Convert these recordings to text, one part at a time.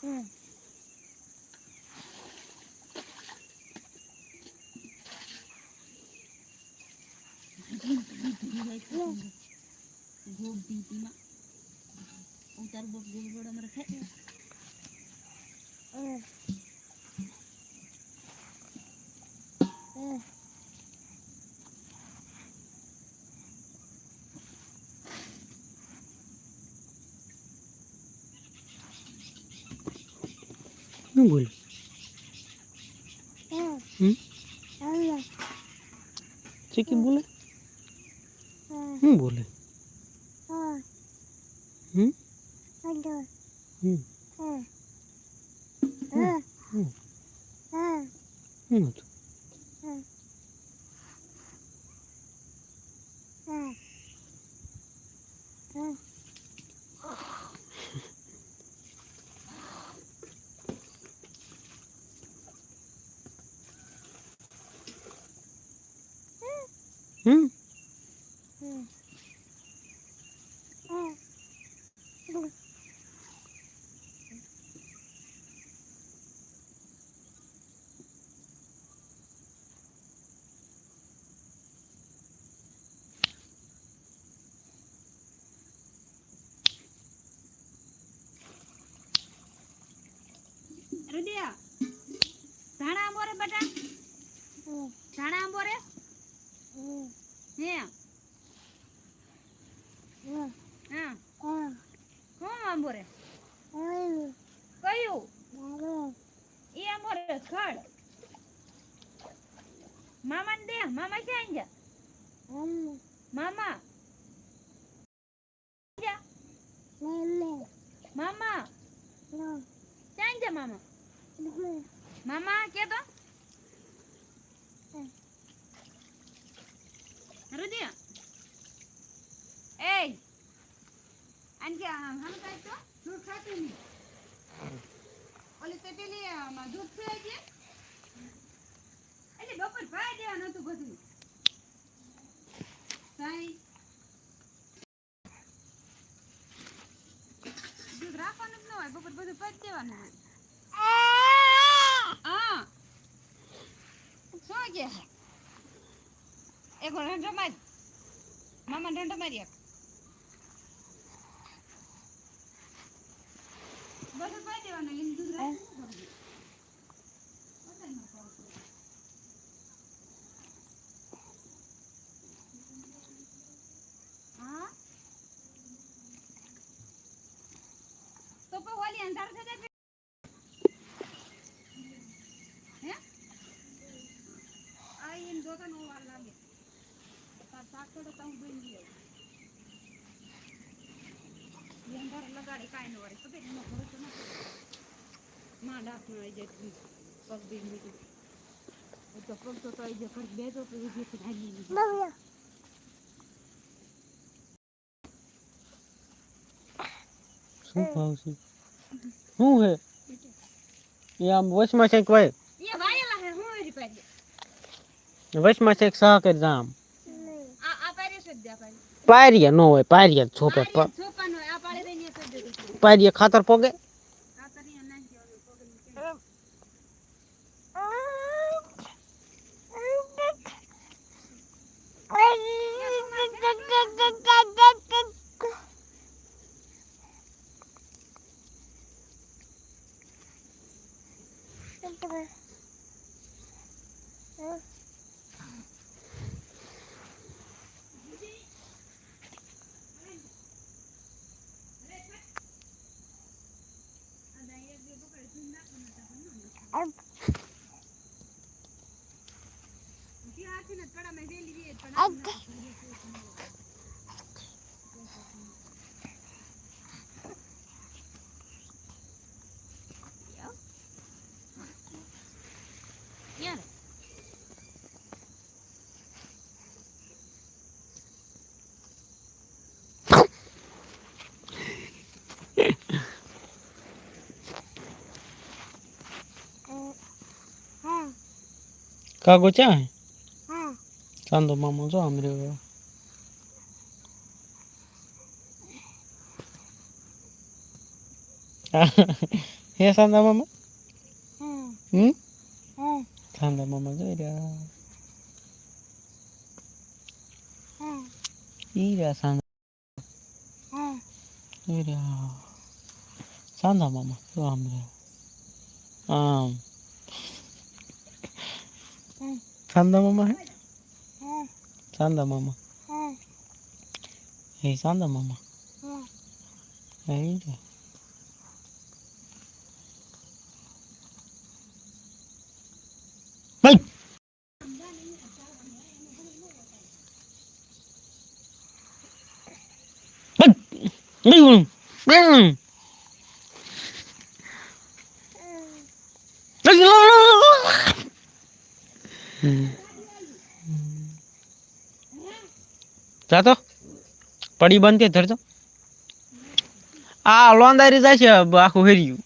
hmm. hmm. hmm. શું બોલે. હમ. ચીકી બોલે? શું બોલે? હમ? હમ. શું હતું? હમ રુદિયા ધાણા આંબો રે બટા ધાણા આંબો રે હે હા. કોણ? આંબો રે કયું? એ આંબો રે ખડ. મામાને દે. મામા ક્યાં ગયા? મામા. મામા. ક્યાં ગયા મામા? મામા કે તો રુદિયા એય, આન કે હમ કાઈ તો? દૂધ ખાતી નહીં. ઓલી તે પેલી આમાં દૂધ છે એટલે? બપોર ભાઈ દેવાનું હતું બધું. ભાઈ, દૂધ રાખવાનું જ ન હોય, બપોર બધું પાઈ દેવાનું હોય. શું કે? એક વાર ઢંઢો માર મામા ઢંઢો મારી એક બધું પાઈ દેવાનું એનું દૂધ રાખવાનું બધું. હા તો પણ ઓલી અંધાર થઈ જાય હે આ એને જોતા નો વાર લાગે તાર સાકડો તો હું બની ગયો એ અંધાર લગાડી કાંઈ ન વારે ખબર એનો ભરોસો ન માં ડાક ન આવી જાય પગ બી મીઠું તો પગ તો આવી જાય ઘડી બે તો જેથી ભાગી શું ભાવ છે? શું હે એ આમ વચમાં છે ભાઈ? એ વાયેલા હે હું એરી પાડી વચમાં છે સહ કરી જામ આ આ પાડે છે જ દે આ પાડે પારિયા ન હોય પારિયા છોપે પારિયા ખાતર પોગે આ તરી નાખી દેવાનું પગની કે જે કાગો ચા હે ચાંદો મામો જો આમ રહ્યો હે સાંદા મામા હમ હમ હમ સાંદા મામા જોઈ રહ્યા હમ ઈ રહ્યા સાંદા હમ જોઈ રહ્યા સાંદા મામા જો આમ રહ્યા આમ 山的妈妈，山的妈妈，哎，山的妈妈，哎，来！来！来！来！来！来！来！来！જાતો? પડી કે ધરતો આ લોંદારી જાય છે આખું હેર્યું.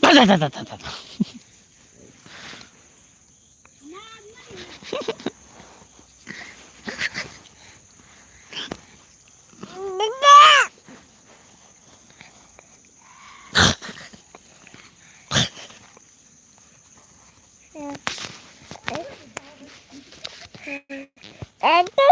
તા તા તા તા একটা